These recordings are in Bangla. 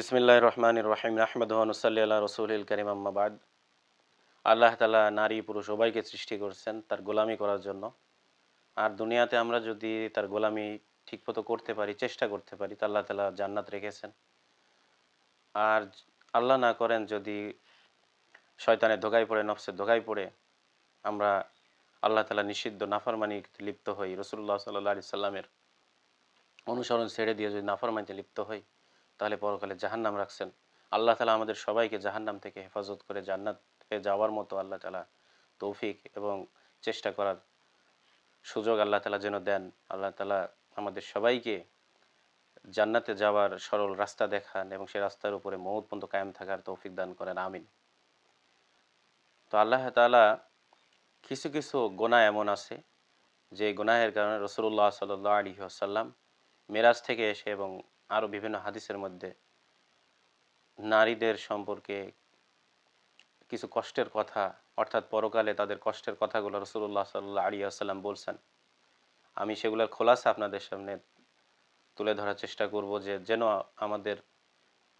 বিসমিল্লাহ রহমান রহিম আহমদ নুসাল্লি আল্লাহ রসুল করিম আম্মাবাদ আল্লাহ তালা নারী পুরুষ সবাইকে সৃষ্টি করছেন তার গোলামি করার জন্য। আর দুনিয়াতে আমরা যদি তার গোলামি ঠিকমতো করতে পারি, চেষ্টা করতে পারি, তা আল্লাহ তালা জান্নাত রেখেছেন। আর আল্লাহ না করেন যদি শয়তানের ধোকায় পড়ে নফসের ধোকায় পড়ে, আমরা আল্লাহ তালা নিষিদ্ধ নাফরমানি লিপ্ত হই। রসুল্লাহ সাল্লাহ আলি সাল্লামের অনুসরণ ছেড়ে দিয়ে যদি নাফরমানিতে লিপ্ত হই তাহলে পরকালে জাহান্নাম রাখছেন। আল্লাহ তালা আমাদের সবাইকে জাহান্নাম থেকে হেফাজত করে জান্নাতে যাওয়ার মতো আল্লাহ তালা তৌফিক এবং চেষ্টা করার সুযোগ আল্লাহ তালা যেন দেন। আল্লাহ তালা আমাদের সবাইকে জান্নাতে যাওয়ার সরল রাস্তা দেখান এবং সে রাস্তার উপরে মহৎ পর্যন্ত কায়েম থাকার তৌফিক দান করেন। আমিন। তো আল্লাহ তালা কিছু কিছু গোনা এমন আছে যে গোনাহের কারণে রসুল্লাহ সাল আলী আসাল্লাম মেরাজ থেকে এসে এবং আরও বিভিন্ন হাদিসের মধ্যে নারীদের সম্পর্কে কিছু কষ্টের কথা, অর্থাৎ পরকালে তাদের কষ্টের কথাগুলো রসুল্লাহ সাল্লাহ আলী বলছেন। আমি সেগুলোর খোলাসা আপনাদের সামনে তুলে ধরার চেষ্টা করব যে, যেন আমাদের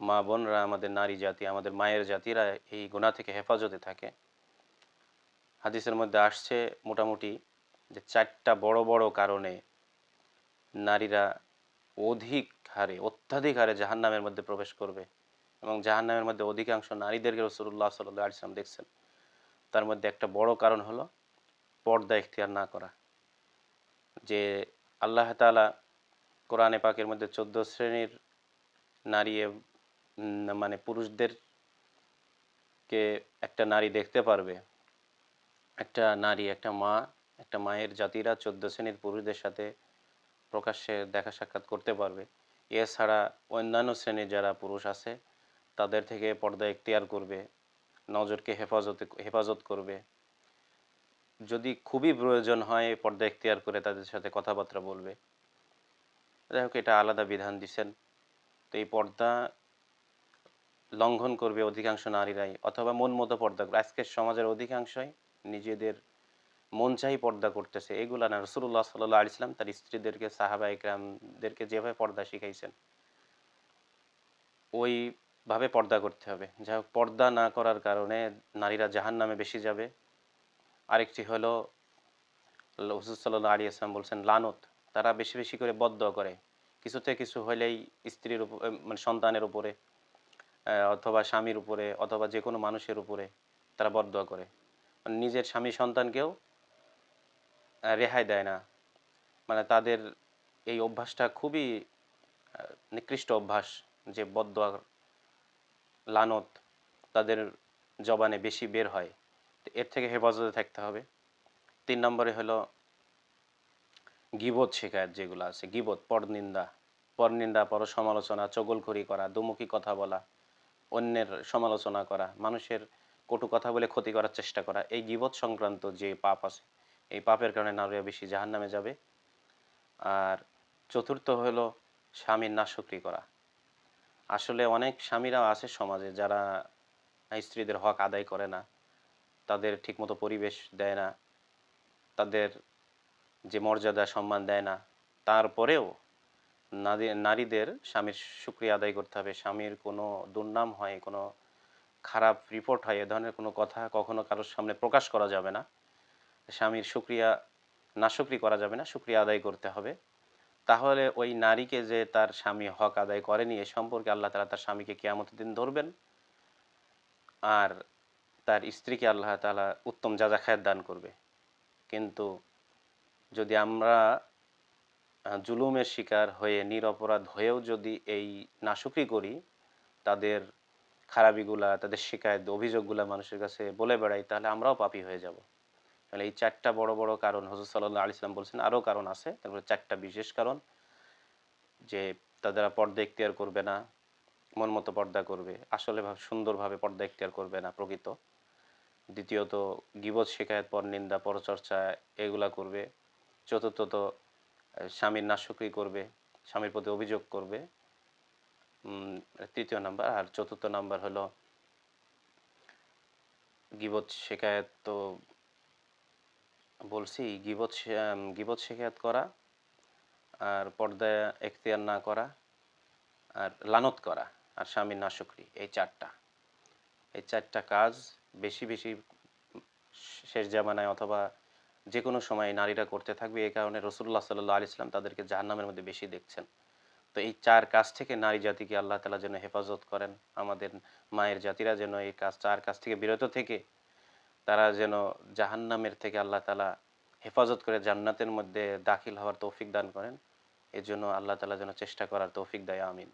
মা বোনরা, আমাদের নারী জাতি, আমাদের মায়ের জাতিরা এই গোনা থেকে হেফাজতে থাকে। হাদিসের মধ্যে আসছে মোটামুটি যে চারটা বড় বড় কারণে নারীরা অধিক হারে, অত্যাধিক হারে জাহান্নামের মধ্যে প্রবেশ করবে এবং জাহান্নামের মধ্যে অধিকাংশ নারীদেরকে রসুল্লাহ সাল্লাহ আলিয়াম দেখছেন। তার মধ্যে একটা বড় কারণ হলো পর্দা ইখতিয়ার না করা। যে আল্লাহ তালা কোরআনে পাকের মধ্যে চোদ্দ শ্রেণির নারী মানে পুরুষদেরকে একটা নারী দেখতে পারবে। একটা নারী, একটা মা, একটা মায়ের জাতিরা চোদ্দ শ্রেণির পুরুষদের সাথে প্রকাশ্যে দেখা সাক্ষাৎ করতে পারবে। এছাড়া অন্যান্য শ্রেণির যারা পুরুষ আছে, তাদের থেকে পর্দা এখতিয়ার করবে, নজরকে হেফাজতে, হেফাজত করবে। যদি খুবই প্রয়োজন হয় পর্দা এখতিয়ার করে তাদের সাথে কথাবার্তা বলবে। যাই হোক, এটা আলাদা বিধান দিচ্ছেন। তো এই পর্দা লঙ্ঘন করবে অধিকাংশ নারীরাই, অথবা মন মতো পর্দা আজকের সমাজের অধিকাংশই নিজেদের মন চাই পর্দা করতেছে। এগুলা না রসুল্লাহ সাল্লাহ আলিয়াল্লাম তার স্ত্রীদেরকে, সাহাবা ইকরামদেরকে যেভাবে পর্দা শিখাইছেন, ওইভাবে পর্দা করতে হবে। যাই হোক, পর্দা না করার কারণে নারীরা জাহান নামে বেশি যাবে। আরেকটি হলো হুসুদ সাল্লাহ আলী আসলাম বলছেন, লানত। তারা বেশি বেশি করে বদ্ধ করে। কিছুতে কিছু হলেই স্ত্রীর উপর মানে সন্তানের উপরে অথবা স্বামীর উপরে, অথবা যে কোনো মানুষের উপরে তারা বদ্ধ করে। মানে নিজের স্বামী সন্তানকেও রেহাই দেয় না। মানে তাদের এই অভ্যাসটা খুবই নিকৃষ্ট অভ্যাস যে বদ্ধ লানত তাদের জবানে বেশি বের হয়। এর থেকে হেফাজতে থাকতে হবে। তিন নম্বরে হলো গিবত শেখায়ত যেগুলো আছে, গিবত, পরনিন্দা। পরনিন্দা পর সমালোচনা চগলখড়ি করা, দুমুখী কথা বলা, অন্যের সমালোচনা করা, মানুষের কটু কথা বলে ক্ষতি করার চেষ্টা করা, এই গিবত সংক্রান্ত যে পাপ আছে এই পাপের কারণে নারীরা বেশি জাহান নামে যাবে। আর চতুর্থ হলো স্বামীর নাশক্রি করা। আসলে অনেক স্বামীরাও আছে সমাজে যারা স্ত্রীদের হক আদায় করে না, তাদের ঠিকমতো পরিবেশ দেয় না, তাদের যে মর্যাদা, সম্মান দেয় না। তারপরেও নারীদের স্বামীর সুক্রিয়া আদায় করতে হবে। স্বামীর কোনো দুর্নাম হয়, কোনো খারাপ রিপোর্ট হয়, এ ধরনের কোনো কথা কখনো কারোর সামনে প্রকাশ করা যাবে না। স্বামীর সুক্রিয়া না সুক্রি করা যাবে না সুক্রিয়া আদায় করতে হবে। তাহলে ওই নারীকে যে তার স্বামী হক আদায় করেনি, এ সম্পর্কে আল্লাহ তালা তার স্বামীকে কেয়ামত দিন ধরবেন। আর তার স্ত্রীকে আল্লাহ তালা উত্তম যাজা খায়ের দান করবে। কিন্তু যদি আমরা জুলুমের শিকার হয়ে, নিরপরাধ হয়েও যদি এই নাশুকরি করি, তাদের খারাপিগুলা, তাদের শিকায়ত অভিযোগগুলা মানুষের কাছে বলে বেড়াই, তাহলে আমরাও পাপি হয়ে যাব। তাহলে এই চারটা বড় বড় কারণ হজরত সাল্লাহ আলি ইসলাম বলছেন আরও কারণ আছে। তারপরে চারটা বিশেষ কারণ, যে তাদের পর্দা এখতিয়ার করবে না, মন মতো পর্দা করবে, আসলে ভাবে সুন্দরভাবে পর্দা এখতিয়ার করবে না প্রকৃত। দ্বিতীয়ত, গিবত শেখায়ত পর নিন্দা, পরচর্চা এগুলা করবে। চতুর্থত স্বামীর নাশকরি করবে, স্বামীর প্রতি অভিযোগ করবে। তৃতীয় নাম্বার, আর চতুর্থ নাম্বার হলো, গিবত শেখায়ত তো বলছি গিবত গিবত শেখায়ত করা আর পর্দায় এখতিয়ার না করা আর লানত করা আর স্বামীর নাশুকরি, এই চারটা। এই চারটা কাজ বেশি বেশি শেষ জামানায় অথবা যে কোনো সময় নারীরা করতে থাকবে এই কারণে রসুল্লাহ সাল্লাহ আলি ইসলাম তাদেরকে জাহান্নামের মধ্যে বেশি দেখছেন। তো এই চার কাজ থেকে নারী জাতিকে আল্লাহ তালা যেন হেফাজত করেন, আমাদের মায়ের জাতিরা যেন এই কাজ, চার কাজ থেকে বিরত থেকে তারা যেন জাহান্নামের থেকে আল্লাহ তালা হেফাজত করে জান্নাতের মধ্যে দাখিল হওয়ার তৌফিক দান করেন, এজন্য জন্য আল্লাহ তালা যেন চেষ্টা করার তৌফিক দেয়, আমিন।